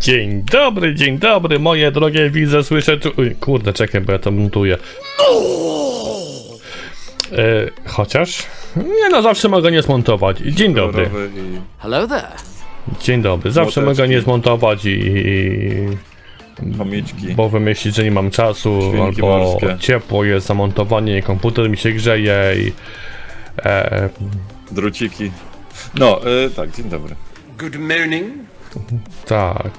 Dzień dobry, dzień dobry, moje drogie widze, słyszę tu... Uj, kurde, czekaj, bo ja to montuję. E, chociaż? Nie no, zawsze mogę nie zmontować. Dzień dobry, Kolorowy i... Hello there. dzień dobry. Zawsze Młoteczki. mogę nie zmontować i... i Chomiczki. bo wymyślić, że nie mam czasu, Świnki albo morskie. ciepło jest zamontowanie, komputer mi się grzeje i... E, Druciki. No, y, tak, dzień dobry. Good morning. Tak.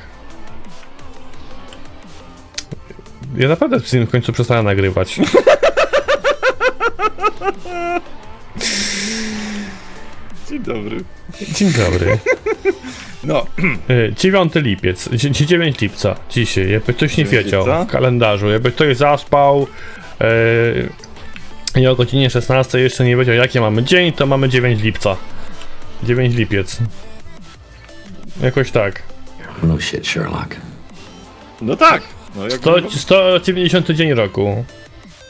Ja naprawdę z tym w końcu przestałem nagrywać. Dzień dobry. Dzień dobry. No, E, 9 lipiec, dzie- 9 lipca, dzisiaj, jakby ktoś nie 9 wiedział lipca? w kalendarzu, jakby ktoś zaspał e, i o godzinie 16 jeszcze nie wiedział jaki mamy dzień, to mamy 9 lipca. 9 lipiec. Jakoś tak. No shit, Sherlock. no tak. No, jak 100, 190 dzień roku.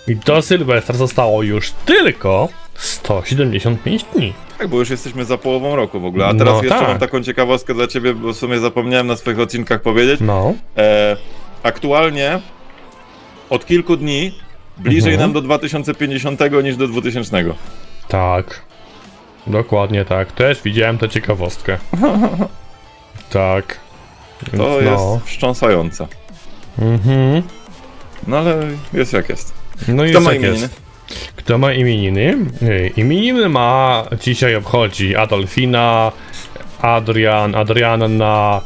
I do Sylwestra zostało już tylko 175 dni. tak, bo już jesteśmy za połową roku w ogóle. A teraz No jeszcze tak. mam taką ciekawostkę dla ciebie, bo w sumie zapomniałem na swoich odcinkach powiedzieć. No. E, aktualnie od kilku dni bliżej Mhm. nam do 2050 niż do 2000. Tak. Dokładnie tak. Też widziałem tę ciekawostkę. tak. Więc To no. jest wstrząsające. Mhm. No ale jest jak jest. No i Kto ma tak imieniny? jest. Kto ma imieniny? Ej, Imieniny ma dzisiaj obchodzi Adolfina, Adrian, Adrianna.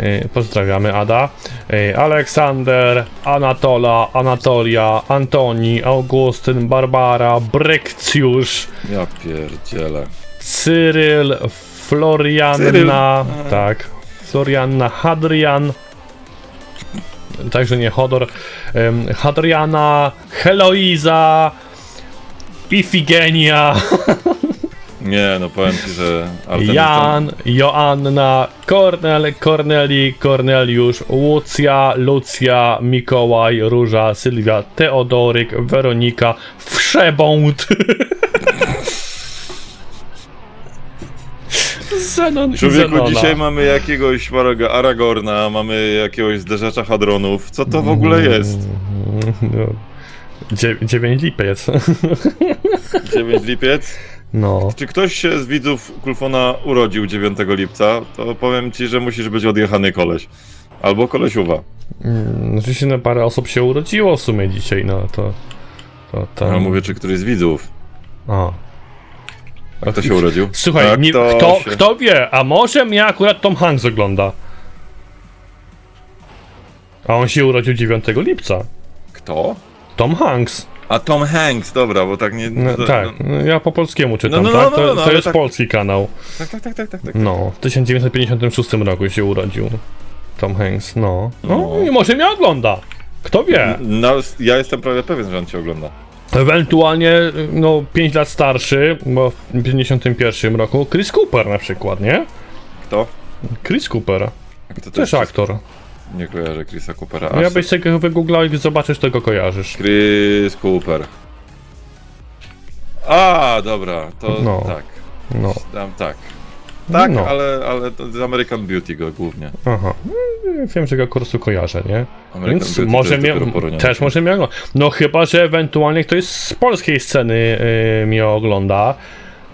e, Pozdrawiamy Ada. e, Aleksander, Anatola, Anatolia, Antoni, Augustyn, Barbara, Brekcjusz, Ja pierdzielę. Cyryl, Florianna, tak, Florianna, Hadrian, także nie Hodor, Hadriana, Heloiza, Ifigenia, Nie, no powiem ci, że... ten Jan, Joanna, Kornel, Korneli, Korneliusz, Łucja, Lucja, Mikołaj, Róża, Sylwia, Teodoryk, Weronika, Wszebąd. Zenon Człowieku, Zenona. dzisiaj mamy jakiegoś Aragorna, mamy jakiegoś zderzacza hadronów. Co to w ogóle jest? No. Dzie- dziewięć lipiec. 9 lipiec? No. Czy ktoś się z widzów Kulfona urodził 9 lipca, to powiem ci, że musisz być odjechany koleś. Albo kolesiuwa. Mm, Oczywiście no, parę osób się urodziło w sumie dzisiaj, no to... To, to... Ja mówię, czy któryś z widzów. A. A kto się urodził? Słuchaj, A nie, kto kto, się- kto wie, a może mnie akurat Tom Hanks ogląda. A on się urodził 9 lipca. Kto? Tom Hanks. A Tom Hanks, dobra, bo tak nie... No, to- tak, no- ja po polskiemu czytam, No, no, no, tak? no, To, no, to ale jest tak- polski kanał. Tak, tak, tak, tak, tak, tak. No, w 1956 roku się urodził Tom Hanks, no. No, No. i może mnie ogląda. Kto wie? No, ja jestem prawie pewien, że on cię ogląda. Ewentualnie, no, 5 lat starszy, bo w 51 roku, Chris Cooper na przykład, nie? Kto? Chris Cooper, to też jest? aktor. Nie kojarzę Chrisa Coopera. No, A, jakbyś sobie go wygooglał i zobaczysz, to go kojarzysz. Chris Cooper. A, dobra, to No. tak. No, Tam, tak. Tak, No. ale, ale z American Beauty go głównie. aha. Mm, Wiem, że go prostu kojarzę, nie? American Więc Beauty może poroniony też może mnie ogląda. No chyba, że ewentualnie ktoś z polskiej sceny y, mnie ogląda,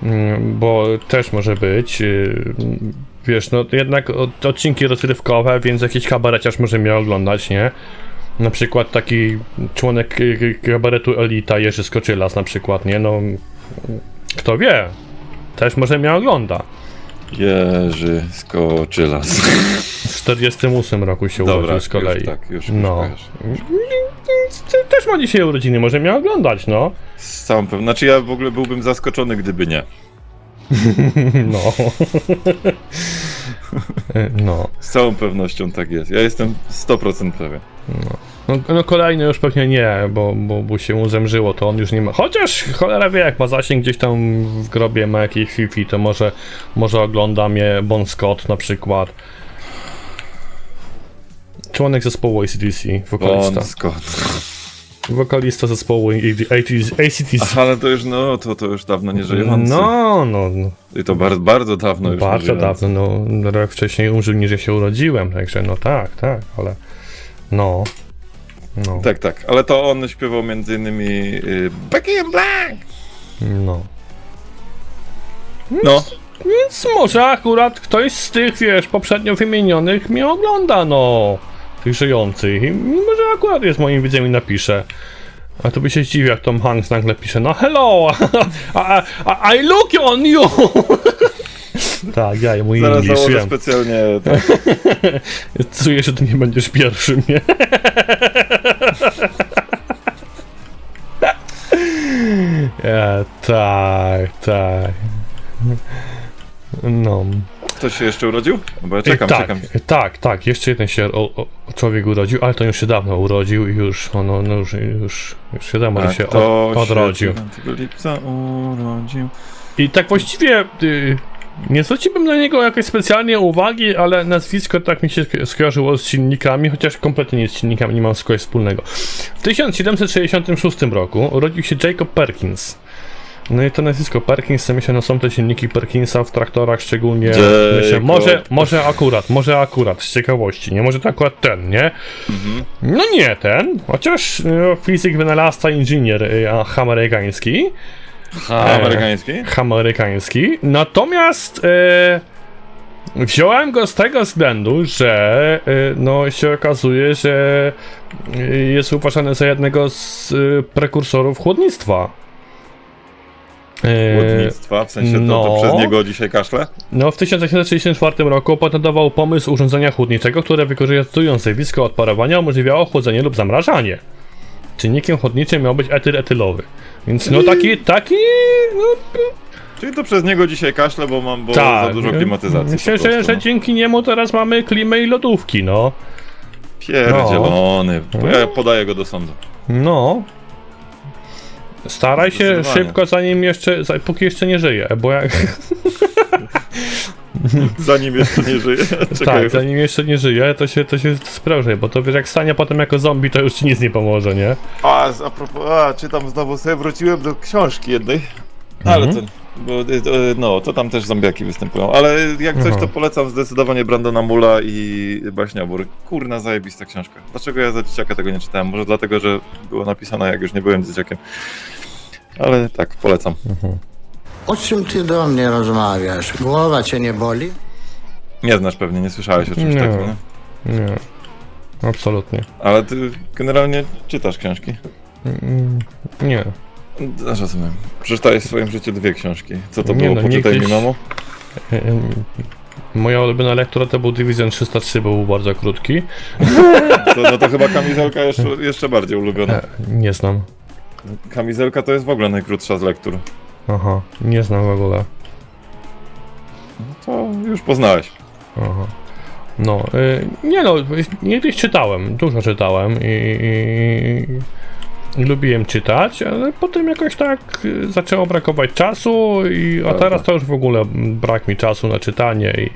Mm, bo też może być. y, wiesz, no jednak od- odcinki rozrywkowe, więc jakiś kabareciarz może mnie oglądać, nie? Na przykład taki członek y, y, kabaretu Elita, Jerzy Skoczylas na przykład, nie? No, kto wie? Też może mnie ogląda. Jerzy Skoczylas. W 48 roku się Dobra, urodził z kolei. już tak, już, No. już. Ty też ma dzisiaj urodziny, może mnie oglądać, no. Z całą pewnością. Znaczy ja w ogóle byłbym zaskoczony, gdyby nie. No. No. Z całą pewnością tak jest. Ja jestem 100% pewien. No, no kolejny już pewnie nie, bo, bo, bo się mu zemrzyło, to on już nie ma. Chociaż cholera wie, jak ma zasięg gdzieś tam w grobie, ma jakiś Fifi, to może, może ogląda mnie Bon Scott na przykład. Członek zespołu ACDC, wokalista. Bon Scott. Wokalista zespołu ACDC. Ale to już, no, to, to już dawno nie żyjący. No, no, no. I to bardzo, bardzo dawno już. Bardzo dawno, no rok wcześniej umrzył niż ja się urodziłem, także no tak, tak, ale no. No, Tak, tak, ale to on śpiewał między innymi y, Becky in Black. no. No, Więc może akurat ktoś z tych, wiesz, poprzednio wymienionych mnie ogląda, no. Tych żyjących. I może akurat jest moim widzem i napisze. A to by się zdziwił, jak Tom Hanks nagle pisze, no hello, I, I, I look on you. tak, ja i mój zaraz English, założę wiem. specjalnie. Tak. Czuję, że ty nie będziesz pierwszym, nie? się jeszcze urodził? Bo ja czekam, tak, czekam. tak, tak, jeszcze jeden się o, o, człowiek urodził, ale to już się dawno urodził i już, ono, no już, już, już się dawno Tak, się od, odrodził. 9 lipca urodził. I tak właściwie y, nie zwróciłbym na niego jakoś specjalnie uwagi, ale nazwisko tak mi się sk- skojarzyło z silnikami, chociaż kompletnie nie z silnikami, nie mam z wspólnego. W 1766 roku urodził się Jacob Perkins. No i to nazwisko Perkins, myślę, no są te silniki Perkinsa w traktorach szczególnie. Myślę, może, może akurat, może akurat, z ciekawości, nie? Może to akurat ten, nie? No nie ten, chociaż no, fizyk, wynalazca, inżynier y, a, amerykański Amerykański? amerykański. Natomiast e, wziąłem go z tego względu, że e, no się okazuje, że e, jest uważany za jednego z e, prekursorów chłodnictwa. E, Łodnictwa, w sensie to, to no. przez niego dzisiaj kaszle? no, w 1964 roku opatentował pomysł urządzenia chłodniczego, które wykorzystując zjawisko odparowania umożliwiało chłodzenie lub zamrażanie. Czynnikiem chłodniczym miał być etyl etylowy. Więc no taki, taki, no Czyli to przez niego dzisiaj kaszle, bo mam bo tak. za dużo klimatyzacji. Myślę, że, że no. dzięki niemu teraz mamy klimę i lodówki, no. Pierdzielony. No. Ja podaję go do sądu. No. Staraj się szybko, zanim jeszcze, póki jeszcze nie żyje, bo jak, Zanim jeszcze nie żyje. Czekaj. tak, zanim jeszcze nie żyje, to się, to się spręży, bo to wiesz, jak stanie potem jako zombie, to już ci nic nie pomoże, nie? A, a propos, a, czytam znowu sobie, wróciłem do książki jednej. Ale Mhm. to, bo, y, to, y, no, to tam też zombiaki występują. Ale jak coś, Aha. to polecam zdecydowanie Brandona Mula i Baśniobór. Kurna, zajebista książka. Dlaczego ja za dzieciaka tego nie czytałem? Może dlatego, że była napisana, jak już nie byłem dzieciakiem. Ale tak, polecam. O czym ty do mnie rozmawiasz? Głowa cię nie boli? Nie znasz pewnie, nie słyszałeś o czymś Nie. takim, nie? Nie. Absolutnie. Ale ty generalnie czytasz książki. Mm, Nie. Rozumiem. Przeczytałeś w swoim życiu dwie książki. Co to Nie było? no, Poczytaj niegdyś- mi, mamo. Em, Moja ulubiona lektura to był Division 303, bo był bardzo krótki. To, no to chyba kamizelka jeszcze, jeszcze bardziej ulubiona. E, nie znam. Kamizelka to jest w ogóle najkrótsza z lektur. Aha, nie znam w ogóle. To już poznałeś. Aha. No, y, nie no, niegdyś czytałem, dużo czytałem i, i lubiłem czytać, ale potem jakoś tak y, zaczęło brakować czasu i a teraz to już w ogóle brak mi czasu na czytanie i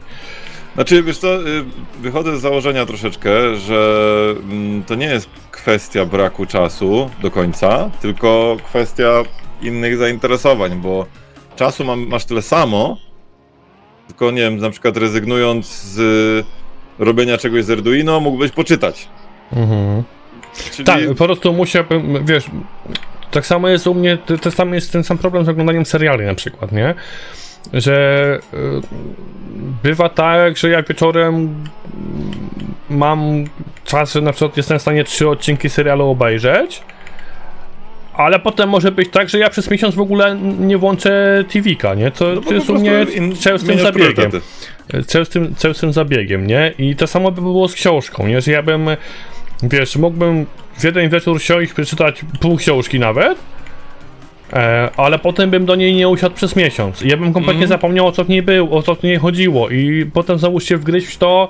Znaczy, wiesz co, y, wychodzę z założenia troszeczkę, że mm, to nie jest kwestia braku czasu do końca, tylko kwestia innych zainteresowań, bo czasu mam, masz tyle samo, tylko nie wiem, na przykład rezygnując z robienia czegoś z Arduino, mógłbyś poczytać. mhm. Czyli Tak, po prostu musiałbym, wiesz, tak samo jest u mnie, to, to samo jest ten sam problem z oglądaniem seriali na przykład, nie? Że y, bywa tak, że ja wieczorem mam czas, że na przykład jestem w stanie trzy odcinki serialu obejrzeć, ale potem może być tak, że ja przez miesiąc w ogóle nie włączę TV-ka, nie? Co no jest u mnie częstym zabiegiem częstym, częstym zabiegiem, nie? I to samo by było z książką, nie? Że ja bym, wiesz, mógłbym w jeden wieczór siąść, przeczytać pół książki nawet, e, ale potem bym do niej nie usiadł przez miesiąc. I ja bym kompletnie zapomniał, o co w niej było, o co w niej chodziło i potem znowu się wgryźć w to,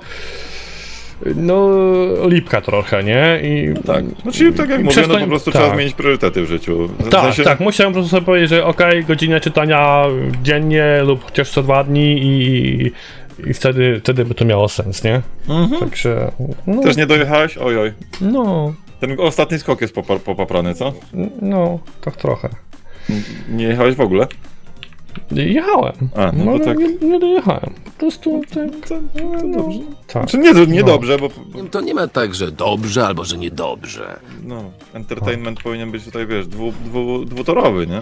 no, lipka trochę, nie? I, Tak, znaczy tak jak mówię, no to- po prostu tak. trzeba zmienić priorytety w życiu. W Tak, sensie- tak, musiałem po prostu sobie powiedzieć, że okej, godzinę czytania dziennie lub chociaż co dwa dni i, i wtedy, wtedy by to miało sens, nie? Także, no, Też nie dojechałeś? Oj, oj. no, Ten ostatni skok jest popa- popaprany, co? no, tak trochę. Nie jechałeś w ogóle? Jechałem. A, no no to tak. nie, nie dojechałem. Po prostu tak. To, to dobrze. tak. Znaczy nie, nie No. dobrze, bo To nie ma tak, że dobrze albo że niedobrze. no, entertainment powinien być tutaj, wiesz, dwu, dwu, dwutorowy, nie?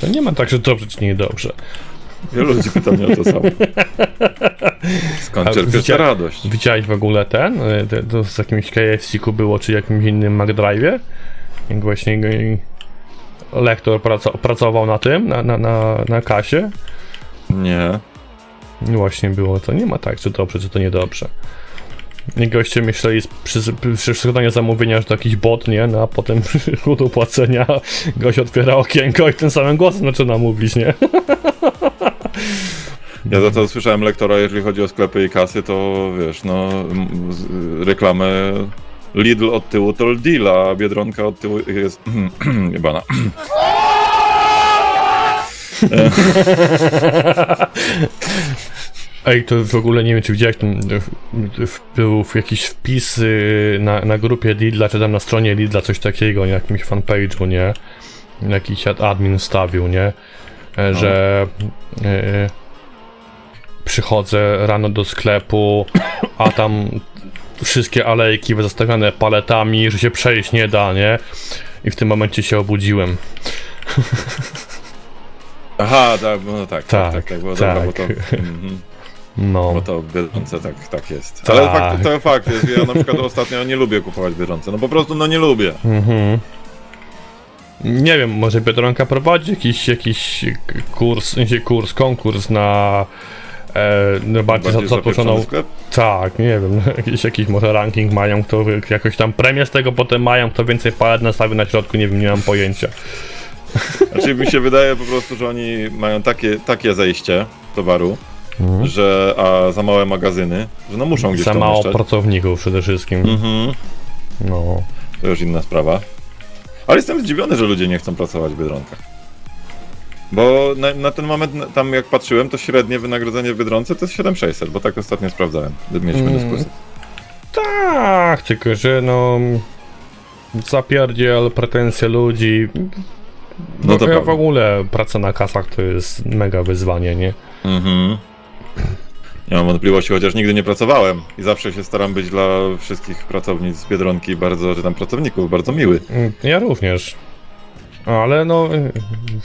To nie ma tak, że dobrze czy niedobrze. Wielu ludzi pyta mnie o to samo. Skąd czerpiesz widzia- radość? Widziałeś w ogóle ten? te- To z jakimś KFC-ku było, czy jakimś innym McDrive'ie? Jak właśnie lektor praco- pracował na tym, na, na, na, na kasie. Nie. I Właśnie było, to nie ma tak, czy dobrze, czy to niedobrze. I goście myśleli przy, przy składaniu zamówienia, że to jakiś bot, nie? No a potem przy do płacenia gość otwiera okienko i tym samym głosem zaczyna mówić, nie? Ja za to słyszałem lektora, jeżeli chodzi o sklepy i kasy, to wiesz, no reklamę Lidl od tyłu to Lidl, a Biedronka od tyłu jest jebana. Ej, to w ogóle nie wiem, czy widziałeś, był jakiś wpis y, na, na grupie Lidla, czy tam na stronie Lidla, coś takiego, na jakimś fanpage'u, nie? Jakiś ad- admin stawił, nie? E, Że e, przychodzę rano do sklepu, a tam wszystkie alejki zastawione paletami, że się przejść nie da, nie? I w tym momencie się obudziłem. Aha, tak, no tak, tak, Tak, tak, tak, bo tak. dobra, bo to, mhm, No. bo to w Biedronce tak, tak jest. Tak. Ale fakt, to fakt jest, ja na przykład ostatnio nie lubię kupować Biedronce, no po prostu no nie lubię. Mhm. Nie wiem, może Biedronka prowadzi jakiś, jakiś kurs, kurs, konkurs na e, bardziej za-? Tak, nie wiem, jakiś, jakiś może ranking mają, kto jakoś tam premię z tego potem mają, kto więcej palet nastawi na środku, nie wiem, nie mam pojęcia. Znaczy mi się wydaje po prostu, że oni mają takie, takie zejście towaru, że a za małe magazyny, że no muszą gdzieś Za mało umieszczać. pracowników przede wszystkim. Mhm. No. To już inna sprawa. Ale jestem zdziwiony, że ludzie nie chcą pracować w Biedronkach. Bo na, na ten moment, tam jak patrzyłem, to średnie wynagrodzenie w Biedronce to jest 7600, bo tak ostatnio sprawdzałem, gdy mieliśmy Mm. dyskusję. Tak, tylko że no... Zapierdziel, pretensje ludzi. No to ja w ogóle praca na kasach to jest mega wyzwanie, nie? Mhm. Nie mam wątpliwości, chociaż nigdy nie pracowałem i zawsze się staram być dla wszystkich pracownic z Biedronki bardzo, czy tam pracowników, bardzo miły. Mm, Ja również. Ale no, y,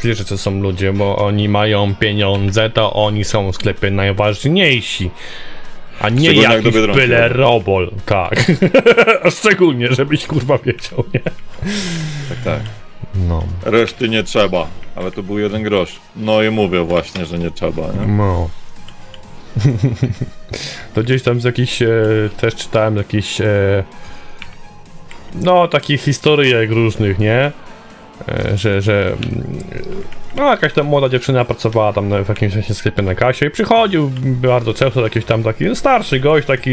wiesz, to są ludzie, bo oni mają pieniądze, to oni są w sklepie najważniejsi. A nie Szczególnie jak do jakiś Biedronki byle jadą. robol, tak. Szczególnie, żebyś kurwa wiedział, nie? Tak, tak. No, Reszty nie trzeba, ale to był jeden grosz. No i mówię właśnie, że nie trzeba, nie? no. to gdzieś tam z jakichś, e, też czytałem jakiś, e, no, takich historyjek różnych, nie? E, że, że mm, no, jakaś tam młoda dziewczyna pracowała tam na, w jakimś właśnie sklepie na kasie i przychodził bardzo często jakiś tam taki starszy gość, taki,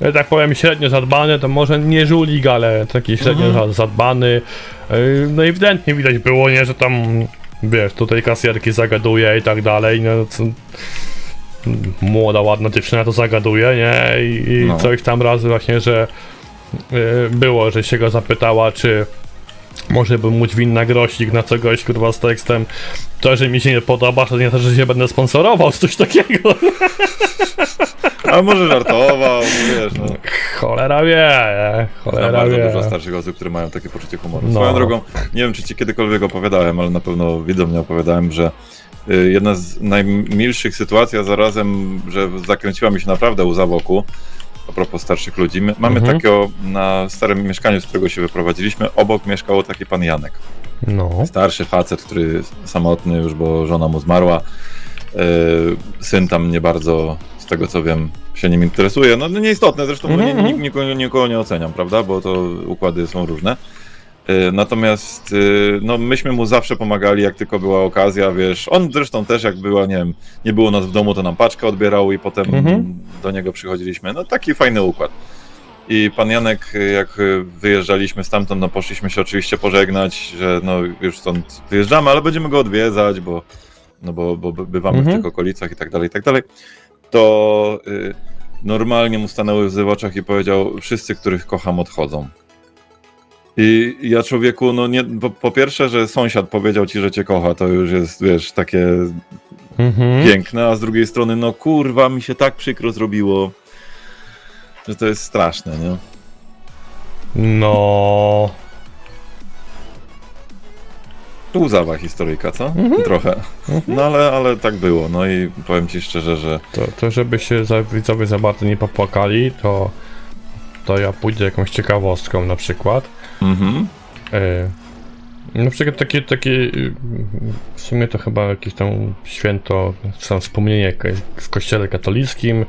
e, tak powiem, średnio zadbany, to może nie żulik, ale taki średnio za- zadbany. E, No i ewidentnie widać było, nie, że tam, wiesz, tutaj kasjerki zagaduje i tak dalej, no co, młoda, ładna dziewczyna to zagaduje, nie, i, i No. coś tam raz właśnie, że e, było, że się go zapytała, czy może bym móc winna grosik na co gość kurwa z tekstem to, że mi się nie podoba, to nie to, że się będę sponsorował, czy coś takiego. A może żartował, wiesz, no. Cholera wie, nie? Znam cholera bardzo wie. dużo starszych osób, które mają takie poczucie humoru. No. Swoją drogą, nie wiem czy ci kiedykolwiek opowiadałem, ale na pewno widzom nie opowiadałem, że y, jedna z najmilszych sytuacji, a zarazem, że zakręciła mi się naprawdę łza wokół, a propos starszych ludzi. My, mamy Mhm. takiego na starym mieszkaniu, z którego się wyprowadziliśmy, obok mieszkał taki pan Janek. No. Starszy facet, który samotny już, bo żona mu zmarła. Yy, syn tam nie bardzo, z tego co wiem, się nim interesuje. No, no nieistotne, zresztą Mhm, nie, mhm. nik- nikogo, nikogo nie oceniam, prawda? Bo to układy są różne. Yy, Natomiast yy, no, myśmy mu zawsze pomagali, jak tylko była okazja, wiesz. On zresztą też, jak była, nie wiem, nie było nas w domu, to nam paczkę odbierał i potem Mhm. do niego przychodziliśmy. No taki fajny układ. I pan Janek, jak y, wyjeżdżaliśmy stamtąd, no poszliśmy się oczywiście pożegnać, że no już stąd wyjeżdżamy, ale będziemy go odwiedzać, bo, no bo, bo bywamy Mhm. w tych okolicach i tak dalej, i tak dalej. To y, normalnie mu stanęły łzy w oczach i powiedział, wszyscy, których kocham, odchodzą. I ja człowieku, no nie, po, po pierwsze, że sąsiad powiedział ci, że cię kocha, to już jest, wiesz, takie Mhm. piękne, a z drugiej strony, no kurwa, mi się tak przykro zrobiło, że to jest straszne, nie? No. Łzawa historyjka, co? Mhm. Trochę. No ale, ale tak było, no i powiem ci szczerze, że To, to żeby się za, widzowie za bardzo nie popłakali, to, to ja pójdę jakąś ciekawostką na przykład. Mhm. E, na przykład takie, takie, y, w sumie to chyba jakieś tam święto, czy tam wspomnienie w kościele katolickim.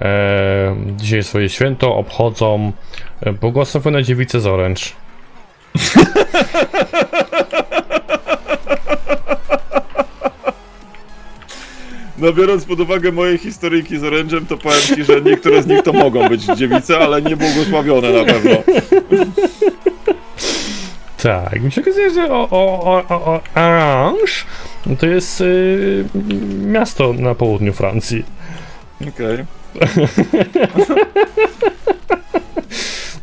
E, dzisiaj swoje święto obchodzą e, błogosławione dziewice z oręcz. No biorąc pod uwagę moje historyjki z orężem, to powiem ci, że niektóre z nich to mogą być dziewice, ale nie błogosławione na pewno. Tak, mi się okazuje, że o, o, o, o, Orange to jest y, miasto na południu Francji. Okej.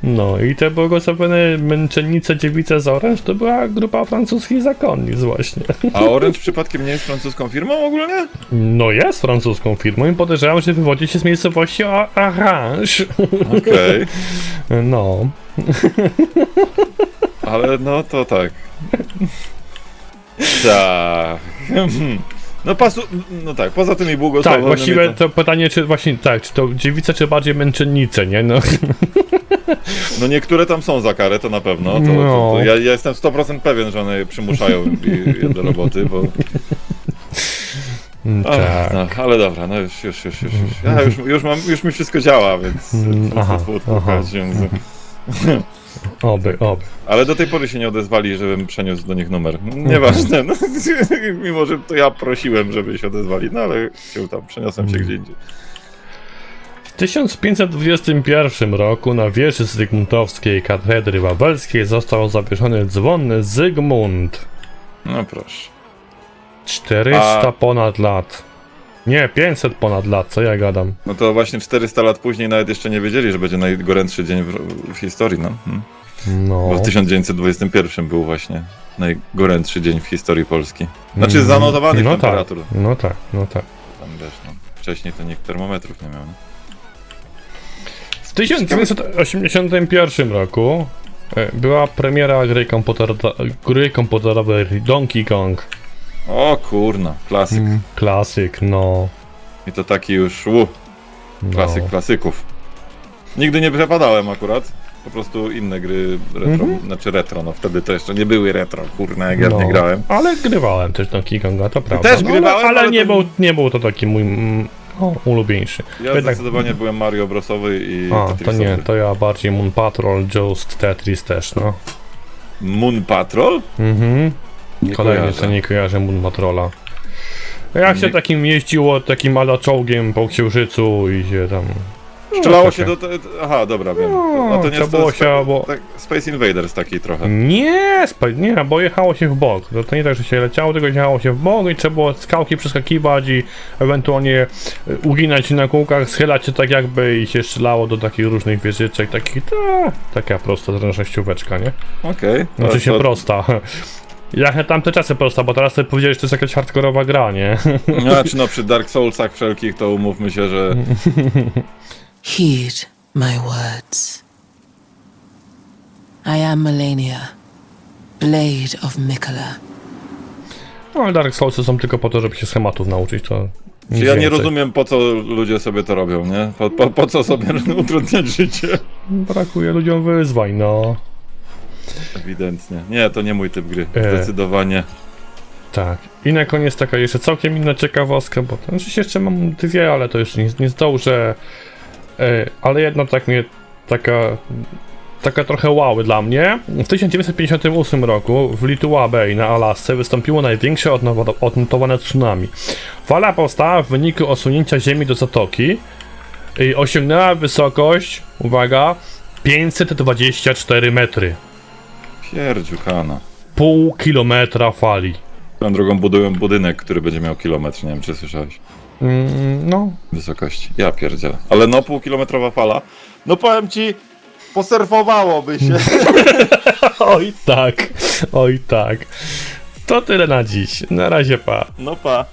No i te błogosławione męczennice dziewice z Orange to była grupa francuskich zakonnic właśnie. A Orange przypadkiem nie jest francuską firmą ogólnie? No jest francuską firmą i podejrzewam, że wywodzi się z miejscowości O- Orange. Okej. No. Ale no to tak. Tak. No pasu... No tak, poza tymi Tak, błogosławionymi właściwie to... to pytanie, czy właśnie tak, czy to dziewice, czy bardziej męczennice, nie? No. No niektóre tam są za karę, to na pewno. To, to, No. to ja, ja jestem 100% pewien, że one je przymuszają je- do roboty, bo... Ach, tak. no, ale dobra, no już, już, już, już. już. Ja już, już, mam, już mi wszystko działa, więc... Mm, aha, aha. Oby, oby. Ale do tej pory się nie odezwali, żebym przeniósł do nich numer. Nieważne, no, mimo że to ja prosiłem, żeby się odezwali, no ale się tam, przeniosłem się gdzie indziej. W 1521 roku na wieży Zygmuntowskiej katedry wawelskiej został zawieszony dzwonny Zygmunt. No proszę. 400 A- ponad lat. Nie, 500 ponad lat, co ja gadam. No to właśnie 400 lat później nawet jeszcze nie wiedzieli, że będzie najgorętszy dzień w, w historii, no. Hmm. No. Bo w 1921 był właśnie najgorętszy dzień w historii Polski. Znaczy Mm, zanotowanych no tak, temperatur. no tak, no tak. Tam wiesz, no. Wcześniej to nikt termometrów nie miał, no. W 1981 roku e, była premiera gry, komputerowa- gry komputerowej Donkey Kong. O kurna, klasyk. Klasyk, no. I to taki już, u, no. klasyk klasyków. Nigdy nie przepadałem akurat. Po prostu inne gry retro, Mhm. znaczy retro, no wtedy to jeszcze nie były retro, kurna, jak ja No. nie grałem. Ale grywałem też Donkey Konga, to prawda. też no, grywałem, ale, ale nie, to- był, nie był to taki mój mm, o, ulubieńszy. Ja Jednak- zdecydowanie byłem Mario Brosowy i A, to Tetrisowy. nie, to ja bardziej Moon Patrol, Just, Tetris też, no. Moon Patrol? Mhm. Nie Kolejny, kojarzę. co nie kojarzę Moon Patrola. Jak się Nie- takim jeździło, takim ala czołgiem po księżycu i się tam... Strzelało się do... Te... Aha, dobra, wiem. No, A to nie trzeba jest było spe... się albo- tak, Space Invaders taki trochę. Nie, spa- nie, bo jechało się w bok. To, to nie tak, że się leciało, tylko jechało się w bok i trzeba było skałki przeskakiwać i ewentualnie e, uginać się na kółkach, schylać się tak jakby i się strzelało do takich różnych wieżyczek, takich, ta, taka prosta zręcznościóweczka, nie? Okej. Znaczy To- się to- prosta. Ja tamte czasy prosta, bo teraz sobie powiedziałeś, że to jest jakaś hardkorowa gra, nie? Znaczy no przy Dark Soulsach wszelkich to umówmy się, że Heed my words. I am Melania, Blade of Mikola. No ale Dark Soulsy są tylko po to, żeby się schematów nauczyć, to nic Czy ja nie więcej. rozumiem po co ludzie sobie to robią, nie? Po, po, po co sobie utrudniać życie? Brakuje ludziom wyzwań, no. Ewidentnie. Nie, to nie mój typ gry. E. Zdecydowanie. Tak. I na koniec taka jeszcze całkiem inna ciekawostka, bo to znaczy jeszcze mam dwie, ale to jeszcze nie, nie zdążę. E, ale jedna tak mnie, taka, taka trochę łały dla mnie. W 1958 roku w Litua Bay na Alasce wystąpiło największe odnotowane tsunami. Fala powstała w wyniku osunięcia ziemi do zatoki i osiągnęła wysokość, uwaga, 524 metry. Pierdziukana. Pół kilometra fali. Swoją drogą budują budynek, który będzie miał kilometr, nie wiem czy słyszałeś. Mm, no, Wysokości. Ja pierdzielę. Ale no półkilometrowa fala. No powiem ci, poserwowałoby się. Oj tak, oj tak. To tyle na dziś. Na razie pa. No pa.